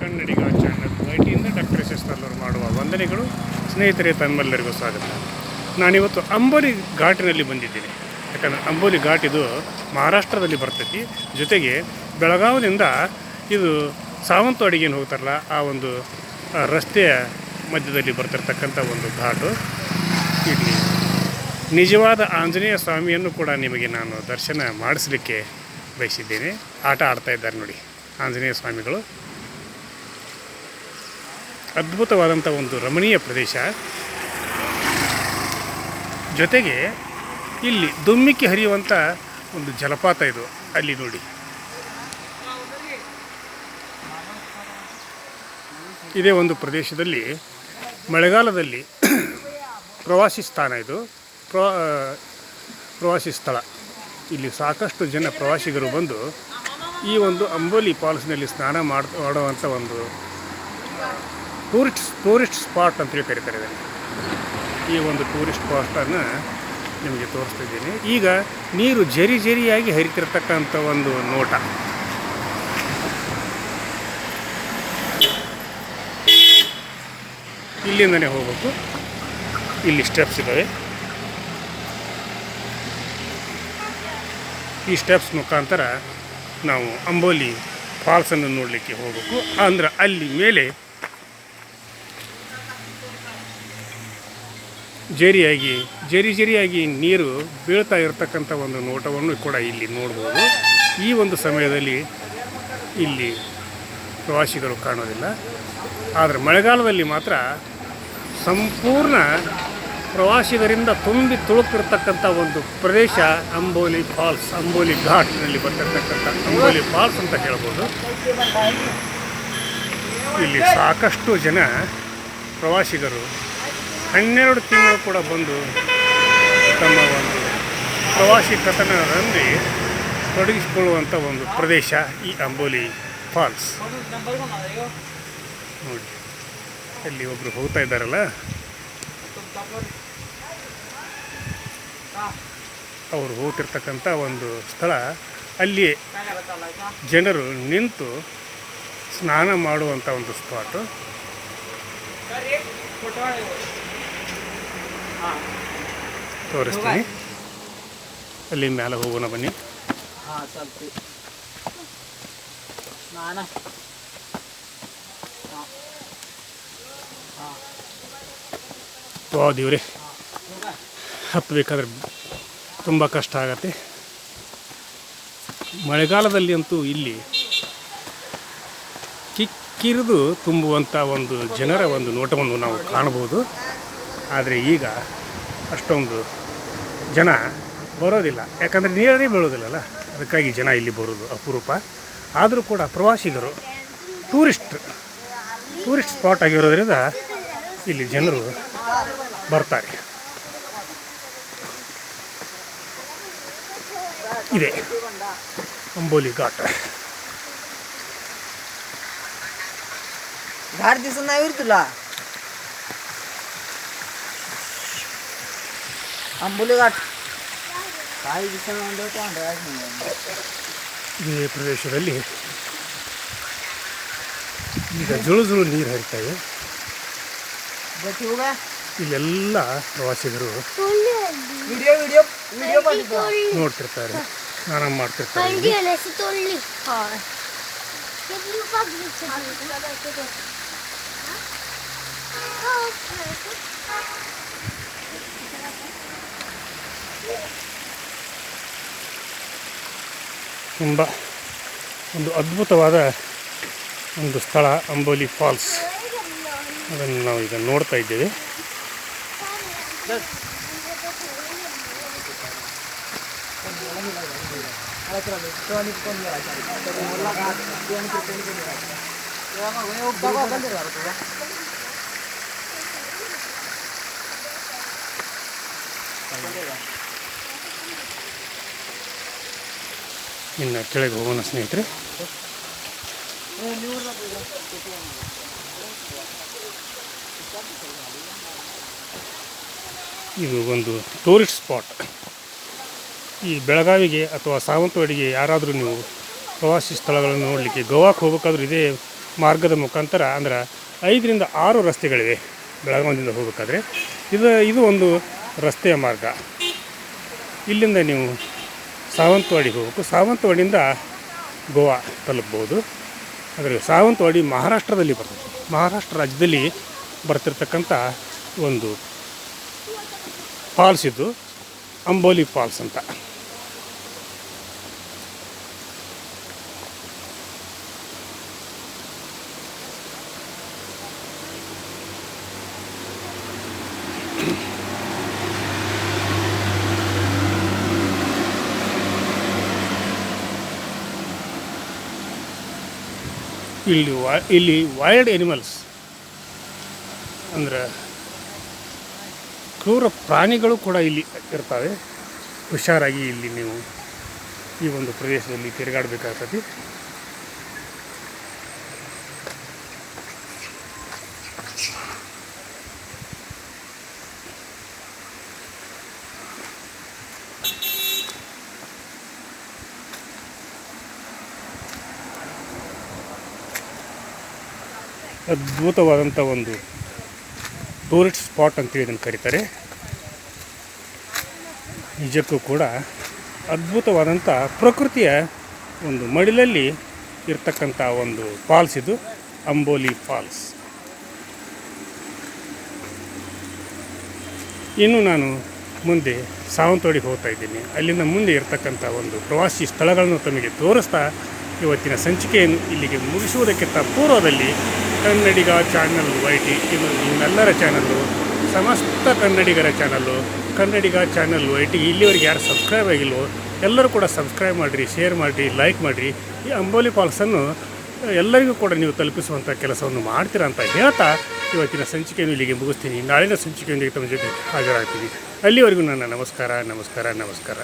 ಕನ್ನಡಿಗ channel ವೈಟಿಯಿಂದ doctor S S Nallur ಮಾಡುವ ವಂದನೆಗಳು. ಸ್ನೇಹಿತರೆ, ತಮ್ಮೆಲ್ಲರಿಗೂ ಸ್ವಾಗತ. ನಾನಿವತ್ತು ಅಂಬೋಲಿ ಘಾಟಿನಲ್ಲಿ ಬಂದಿದ್ದೀನಿ. ಯಾಕಂದರೆ ಅಂಬೋಲಿ ಘಾಟ್ ಇದು ಮಹಾರಾಷ್ಟ್ರದಲ್ಲಿ ಬರ್ತೈತಿ. ಜೊತೆಗೆ ಬೆಳಗಾವಿನಿಂದ ಇದು ಸಾವಂತವಾಡಿಗೇನು ಹೋಗ್ತಾರಲ್ಲ, ಆ ಒಂದು ರಸ್ತೆಯ ಮಧ್ಯದಲ್ಲಿ ಬರ್ತಿರ್ತಕ್ಕಂಥ ಒಂದು ಘಾಟು. ಇಲ್ಲಿ ನಿಜವಾದ ಆಂಜನೇಯ ಸ್ವಾಮಿಯನ್ನು ಕೂಡ ನಿಮಗೆ ನಾನು ದರ್ಶನ ಮಾಡಿಸಲಿಕ್ಕೆ ಬಯಸಿದ್ದೇನೆ. ಆಟ ಆಡ್ತಾ ಇದ್ದಾರೆ ನೋಡಿ. ಆಂಜನೇಯ ಸ್ವಾಮಿಗಳು. ಅದ್ಭುತವಾದಂಥ ಒಂದು ರಮಣೀಯ ಪ್ರದೇಶ. ಜೊತೆಗೆ ಇಲ್ಲಿ ದುಮ್ಮಿಕ್ಕಿ ಹರಿಯುವಂಥ ಒಂದು ಜಲಪಾತ ಇದು. ಅಲ್ಲಿ ನೋಡಿ. ಇದೇ ಒಂದು ಪ್ರದೇಶದಲ್ಲಿ ಮಳೆಗಾಲದಲ್ಲಿ ಪ್ರವಾಸಿ ಸ್ಥಾನ ಇದು. ಪ್ರ ಪ್ರವಾಸಿ ಸ್ಥಳ. ಇಲ್ಲಿ ಸಾಕಷ್ಟು ಜನ ಪ್ರವಾಸಿಗರು ಬಂದು ಈ ಒಂದು ಅಂಬೋಲಿ ಫಾಲ್ಸ್ನಲ್ಲಿ ಸ್ನಾನ ಮಾಡ್, ಮಾಡುವಂಥ ಒಂದು ಟೂರಿಸ್ಟ್ ಟೂರಿಸ್ಟ್ ಸ್ಪಾಟ್ ಅಂತೇಳಿ ಕರೀತಾರೆ ಇದನ್ನು. ಈ ಒಂದು ಟೂರಿಸ್ಟ್ ಸ್ಪಾಟನ್ನು ನಿಮಗೆ ತೋರಿಸ್ತಿದ್ದೀನಿ ಈಗ ನೀರು ಜರಿ ಜರಿಯಾಗಿ ಹರಿತಿರ್ತಕ್ಕಂಥ ಒಂದು ನೋಟ. ಇಲ್ಲಿಂದನೇ ಹೋಗಬೇಕು. ಇಲ್ಲಿ ಸ್ಟೆಪ್ಸ್ ಇದ್ದಾವೆ. ಈ ಸ್ಟೆಪ್ಸ್ ಮುಖಾಂತರ ನಾವು ಅಂಬೋಲಿ ಫಾಲ್ಸನ್ನು ನೋಡಲಿಕ್ಕೆ ಹೋಗಬೇಕು. ಅಂದ್ರೆ ಅಲ್ಲಿ ಮೇಲೆ ಜರಿಯಾಗಿ, ಜರಿ ಜರಿಯಾಗಿ ನೀರು ಬೀಳ್ತಾ ಇರತಕ್ಕಂಥ ಒಂದು ನೋಟವನ್ನು ಕೂಡ ಇಲ್ಲಿ ನೋಡ್ಬೋದು. ಈ ಒಂದು ಸಮಯದಲ್ಲಿ ಇಲ್ಲಿ ಪ್ರವಾಸಿಗರು ಕಾಣೋದಿಲ್ಲ. ಆದರೆ ಮಳೆಗಾಲದಲ್ಲಿ ಮಾತ್ರ ಸಂಪೂರ್ಣ ಪ್ರವಾಸಿಗರಿಂದ ತುಂಬಿ ತುಳುಕಿರ್ತಕ್ಕಂಥ ಒಂದು ಪ್ರದೇಶ ಅಂಬೋಲಿ ಫಾಲ್ಸ್, ಅಂಬೋಲಿ ಘಾಟ್ನಲ್ಲಿ ಬರ್ತಿರ್ತಕ್ಕಂಥ ಅಂಬೋಲಿ ಫಾಲ್ಸ್ ಅಂತ ಹೇಳ್ಬೋದು. ಇಲ್ಲಿ ಸಾಕಷ್ಟು ಜನ ಪ್ರವಾಸಿಗರು ಹನ್ನೆರಡು ತಿಂಗಳು ಕೂಡ ಬಂದು ತಮ್ಮ ಒಂದು ಪ್ರವಾಸಿ ಕಥನದಲ್ಲಿ ತೊಡಗಿಸಿಕೊಳ್ಳುವಂಥ ಒಂದು ಪ್ರದೇಶ ಈ ಅಂಬೋಲಿ ಫಾಲ್ಸ್. ನೋಡಿ, ಅಲ್ಲಿ ಒಬ್ಬರು ಹೋಗ್ತಾ ಇದ್ದಾರಲ್ಲ? ಅವರು ಹೋಗ್ತಿರ್ತಕ್ಕಂಥ ಒಂದು ಸ್ಥಳ. ಅಲ್ಲಿ ಜನರು ನಿಂತು ಸ್ನಾನ ಮಾಡುವಂಥ ಒಂದು ಸ್ಪಾಟು ತೋರಿಸ್ತೀನಿ. ಅಲ್ಲಿ ಮೇಲೆ ಹೋಗೋಣ ಬನ್ನಿ. ಸ್ನಾನ. ವಾ ದೇವ್ರಿ. ಹತ್ತಬೇಕಾದ್ರೆ ತುಂಬ ಕಷ್ಟ ಆಗತ್ತೆ. ಮಳೆಗಾಲದಲ್ಲಿ ಅಂತೂ ಇಲ್ಲಿ ಕಿಕ್ಕಿರಿದು ತುಂಬುವಂಥ ಒಂದು ಜನರ ಒಂದು ನೋಟವನ್ನು ನಾವು ಕಾಣಬಹುದು. ಆದರೆ ಈಗ ಅಷ್ಟೊಂದು ಜನ ಬರೋದಿಲ್ಲ. ಯಾಕಂದರೆ ನೀರೇ ಬೀಳೋದಿಲ್ಲಲ್ಲ. ಅದಕ್ಕಾಗಿ ಜನ ಇಲ್ಲಿ ಬರೋದು ಅಪರೂಪ. ಆದರೂ ಕೂಡ ಪ್ರವಾಸಿಗರು ಟೂರಿಸ್ಟ್ ಟೂರಿಸ್ಟ್ ಸ್ಪಾಟ್ ಆಗಿರೋದ್ರಿಂದ ಇಲ್ಲಿ ಜನರು ಬರ್ತಾರೆ. ಇದೆ ಅಂಬೋಲಿ ಘಾಟ್ घाट दिसत नाही वीर तुला आंबोली घाट काय दिसत म्हणजे पांढरा ಈ ಪ್ರದೇಶದಲ್ಲಿ ಈಗ ಜುಳು ಜುಳು ನೀರು ಹರಿತಾ ಇದೆ गती उगा ಇಲ್ಲೆಲ್ಲ ಪ್ರವಾಸಿಗರು व्हिडिओ व्हिडिओ व्हिडिओ पाठवतो ನೋಡ್ತಿರ್ತಾರೆ ಸ್ನಾನ ಮಾಡ್ತಿರ್ತಾರೆ. ತುಂಬ ಒಂದು ಅದ್ಭುತವಾದ ಒಂದು ಸ್ಥಳ ಅಂಬೋಲಿ ಫಾಲ್ಸ್. ಅದನ್ನು ನಾವು ಈಗ ನೋಡ್ತಾ ಇದ್ದೇವೆ. ಇನ್ನು ಕೆಳಗೆ ಹೋಗೋಣ ಸ್ನೇಹಿತರೆ. ಇದು ಒಂದು ಟೂರಿಸ್ಟ್ ಸ್ಪಾಟ್ ಈ ಬೆಳಗಾವಿಗೆ ಅಥವಾ ಸಾವಂತವಾಡಿಗೆ ಯಾರಾದರೂ ನೀವು ಪ್ರವಾಸಿ ಸ್ಥಳಗಳನ್ನು ನೋಡಲಿಕ್ಕೆ ಗೋವಾಕ್ಕೆ ಹೋಗಬೇಕಾದ್ರೂ ಇದೇ ಮಾರ್ಗದ ಮುಖಾಂತರ ಅಂದ್ರೆ ಐದರಿಂದ ಆರು ರಸ್ತೆಗಳಿವೆ ಬೆಳಗಾವಿಯಿಂದ ಹೋಗಬೇಕಾದ್ರೆ. ಇದು ಇದು ಒಂದು ರಸ್ತೆಯ ಮಾರ್ಗ. ಇಲ್ಲಿಂದ ನೀವು ಸಾವಂತವಾಡಿಗೆ ಹೋಗಬೇಕು. ಸಾವಂತವಾಡಿಯಿಂದ ಗೋವಾ ತಲುಪ್ಬೋದು. ಆದರೆ ಸಾವಂತವಾಡಿ ಮಹಾರಾಷ್ಟ್ರದಲ್ಲಿ ಬರ್ತದೆ. ಮಹಾರಾಷ್ಟ್ರ ರಾಜ್ಯದಲ್ಲಿ ಬರ್ತಿರ್ತಕ್ಕಂಥ ಒಂದು ಫಾಲ್ಸ್ ಇದು. ಅಂಬೋಲಿ ಫಾಲ್ಸ್ ಅಂತ. ಇಲ್ಲಿ ವಾ, ಇಲ್ಲಿ ವೈಲ್ಡ್ ಎನಿಮಲ್ಸ್ ಅಂದ್ರೆ ಕ್ರೂರ ಪ್ರಾಣಿಗಳು ಕೂಡ ಇಲ್ಲಿ ಇರ್ತವೆ. ಹುಷಾರಾಗಿ ಇಲ್ಲಿ ನೀವು ಈ ಒಂದು ಪ್ರದೇಶದಲ್ಲಿ ತಿರುಗಾಡಬೇಕಾಗ್ತದೆ. ಅದ್ಭುತವಾದಂಥ ಒಂದು ಟೂರಿಸ್ಟ್ ಸ್ಪಾಟ್ ಅಂತೇಳಿ ಇದನ್ನು ಕರೀತಾರೆ. ನಿಜಕ್ಕೂ ಕೂಡ ಅದ್ಭುತವಾದಂಥ ಪ್ರಕೃತಿಯ ಒಂದು ಮಡಿಲಲ್ಲಿ ಇರ್ತಕ್ಕಂಥ ಒಂದು ಫಾಲ್ಸ್ ಇದು, ಅಂಬೋಲಿ ಫಾಲ್ಸ್ ಇನ್ನು ನಾನು ಮುಂದೆ ಸಾವಂತವಾಡಿಗೆ ಹೋಗ್ತಾ ಇದ್ದೀನಿ. ಅಲ್ಲಿಂದ ಮುಂದೆ ಇರತಕ್ಕಂಥ ಒಂದು ಪ್ರವಾಸಿ ಸ್ಥಳಗಳನ್ನು ತಮಗೆ ತೋರಿಸ್ತಾ ಇವತ್ತಿನ ಸಂಚಿಕೆಯನ್ನು ಇಲ್ಲಿಗೆ ಮುಗಿಸುವುದಕ್ಕಿಂತ ಪೂರ್ವದಲ್ಲಿ ಕನ್ನಡಿಗ ಚಾನಲ್ ವೈ ಟಿ ಇದು ನಿಮ್ಮೆಲ್ಲರ ಚಾನಲ್ಲು ಸಮಸ್ತ ಕನ್ನಡಿಗರ channel Kannadiga channel Y T ಇಲ್ಲಿವರೆಗೆ ಯಾರು ಸಬ್ಸ್ಕ್ರೈಬ್ ಆಗಿಲ್ಲವೋ ಎಲ್ಲರೂ ಕೂಡ ಸಬ್ಸ್ಕ್ರೈಬ್ ಮಾಡಿರಿ ಶೇರ್ ಮಾಡಿರಿ ಲೈಕ್ ಮಾಡಿರಿ. ಈ ಅಂಬೋಲಿ ಫಾಲ್ಸನ್ನು ಎಲ್ಲರಿಗೂ ಕೂಡ ನೀವು ತಲುಪಿಸುವಂಥ ಕೆಲಸವನ್ನು ಮಾಡ್ತೀರಾ ಅಂತ ಹೇಳ್ತಾ ಇವತ್ತಿನ ಸಂಚಿಕೆಯನ್ನು ಇಲ್ಲಿಗೆ ಮುಗಿಸ್ತೀನಿ. ನಾಳಿನ ಸಂಚಿಕೆಯೊಂದಿಗೆ ತಮ್ಮ ಜೊತೆ ಹಾಜರಾಗ್ತೀನಿ. ಅಲ್ಲಿವರೆಗೂ ನನ್ನ ನಮಸ್ಕಾರ ನಮಸ್ಕಾರ ನಮಸ್ಕಾರ.